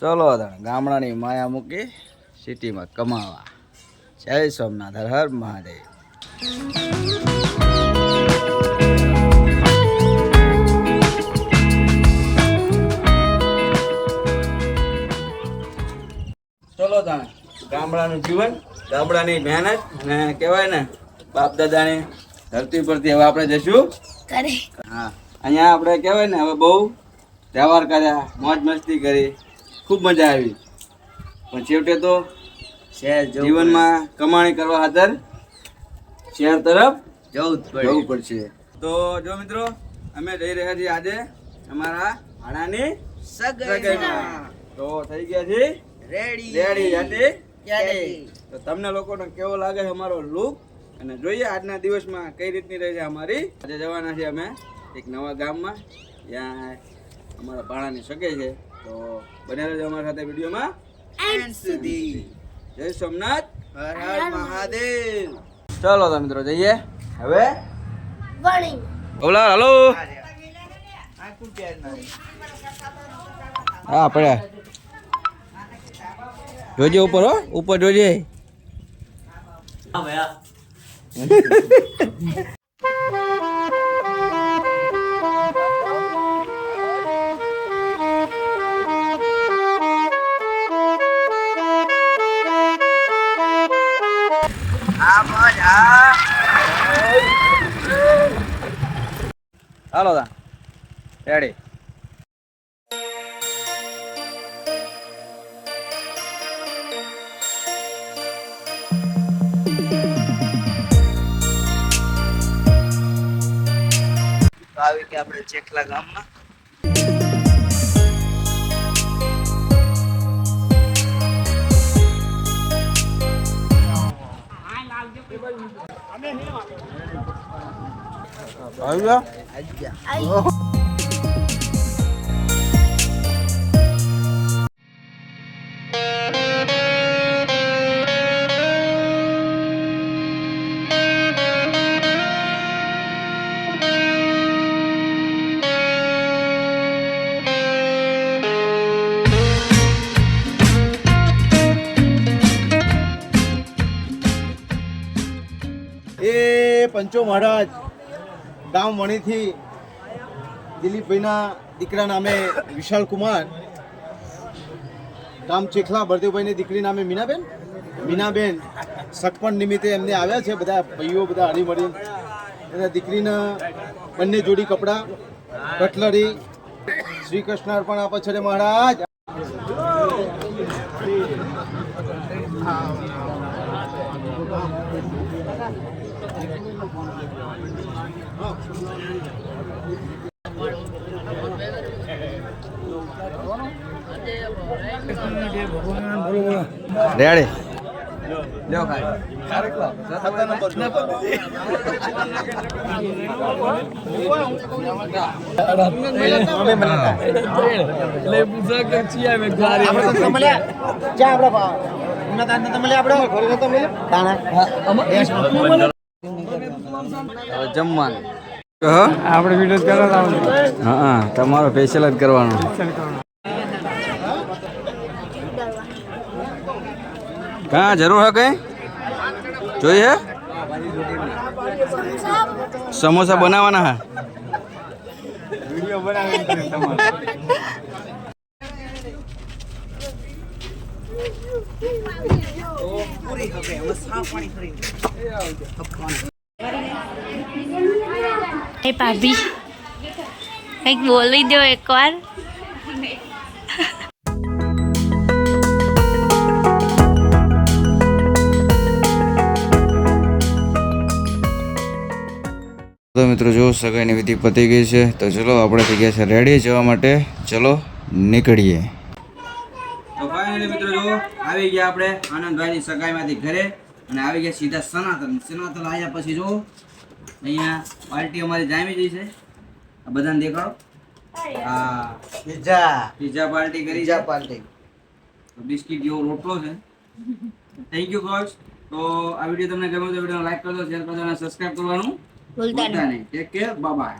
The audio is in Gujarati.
ચલો તાણ ગામડાની માયા મૂકી સિટીમાં કમાવા. જય સોમનાથ હર હર મહાદેવ. ચલો તાણે ગામડાનું જીવન ગામડાની મહેનત ને કહેવાય ને બાપ દાદાની ધરતી પરથી હવે આપણે જશું હા અહીંયા આપણે કહેવાય ને હવે બહુ તહેવાર કર્યા મોજ મસ્તી કરી. ખૂબ મજા આવી. પણ છેવટે તો જીવનમાં કમાણી કરવા ખાતર શહેર તરફ જવું જવું પડશે. તો જો મિત્રો અમે જઈ રહ્યા છીએ આજે અમારા ભાડાની સગાઈમાં. તો થઈ ગયા છે રેડી. રેડી જાતે તો તમને લોકોને કેવો લાગે છે અમારો લુક અને જોઈએ આજના દિવસમાં કઈ રીતની રહે છે અમારી? આજે જવાના છીએ અમે એક નવા ગામમાં. ત્યાં અમારા ભાણાની સગાઈ છે. તો બને રહેજો અમારા સાથે વિડીયોમાં એન્ડ સુધી જય સોમનાથ હર હર મહાદેવ ચાલો તો મિત્રો જઈએ હવે વણી ઓલા હલો આ કુલ પ્યાર ના હા પડ્યા જોજે ઉપર હો ઉપર જોજે હાલો તા. રેડી આવી કે આપણે ચેખલા ગામમાં. આવી ગયો એ પંચો મહારાજ. ગામ વણીથી દિલીપભાઈના દીકરા નામે વિશાલ કુમાર, ગામ ચેખલા ભરદેવભાઈની દીકરી નામે મીનાબેન. મીનાબેન સટપણ નિમિત્તે એમને આવ્યા છે, બધા ભાઈઓ, બધા હળી મળી એના દીકરીના બંને જોડી કપડાં, કટલરી. શ્રી કૃષ્ણ અર્પણ આપે છે મહારાજ. રેડી લ્યો ખાઈ હવે જમવાનું. આપણે વીડિયો કરવા હા તમારો ફેશિયલ જ કરવાનો. કા જરૂર હે કઈ? જોઈએ સમોસા બનાવવાના હા? પૂરી ભાભી. કંઈક બોલી દો એકવાર. તો મિત્રો જો સગાઈની વિધિ પતી ગઈ છે, તો ચલો આપણે થઈ ગયા છે રેડી જવા માટે. ચલો નીકળીએ તો ફાઇનલી મિત્રો જો આવી ગયા આપણે આનંદભાઈની સગાઈમાંથી ઘરે અને આવી ગયા સીધા સનાતન. સનાતન આવ્યા પછી જો અહીંયા પાર્ટી અમારી જામી જઈ છે. આ બધાને દેખાડો. હા. પીઝા. પીઝા પાર્ટી કરી પીઝા પાર્ટી. બિસ્કિટ જેવો રોટલો છે. થેન્ક યુ ગોસ તો આ વીડિયો તમને ગમ્યો તો વીડિયો લાઈક કરજો શેર કરજો અને સબસ્ક્રાઇબ કરવાનું ભૂલતા નહીં. Take care bye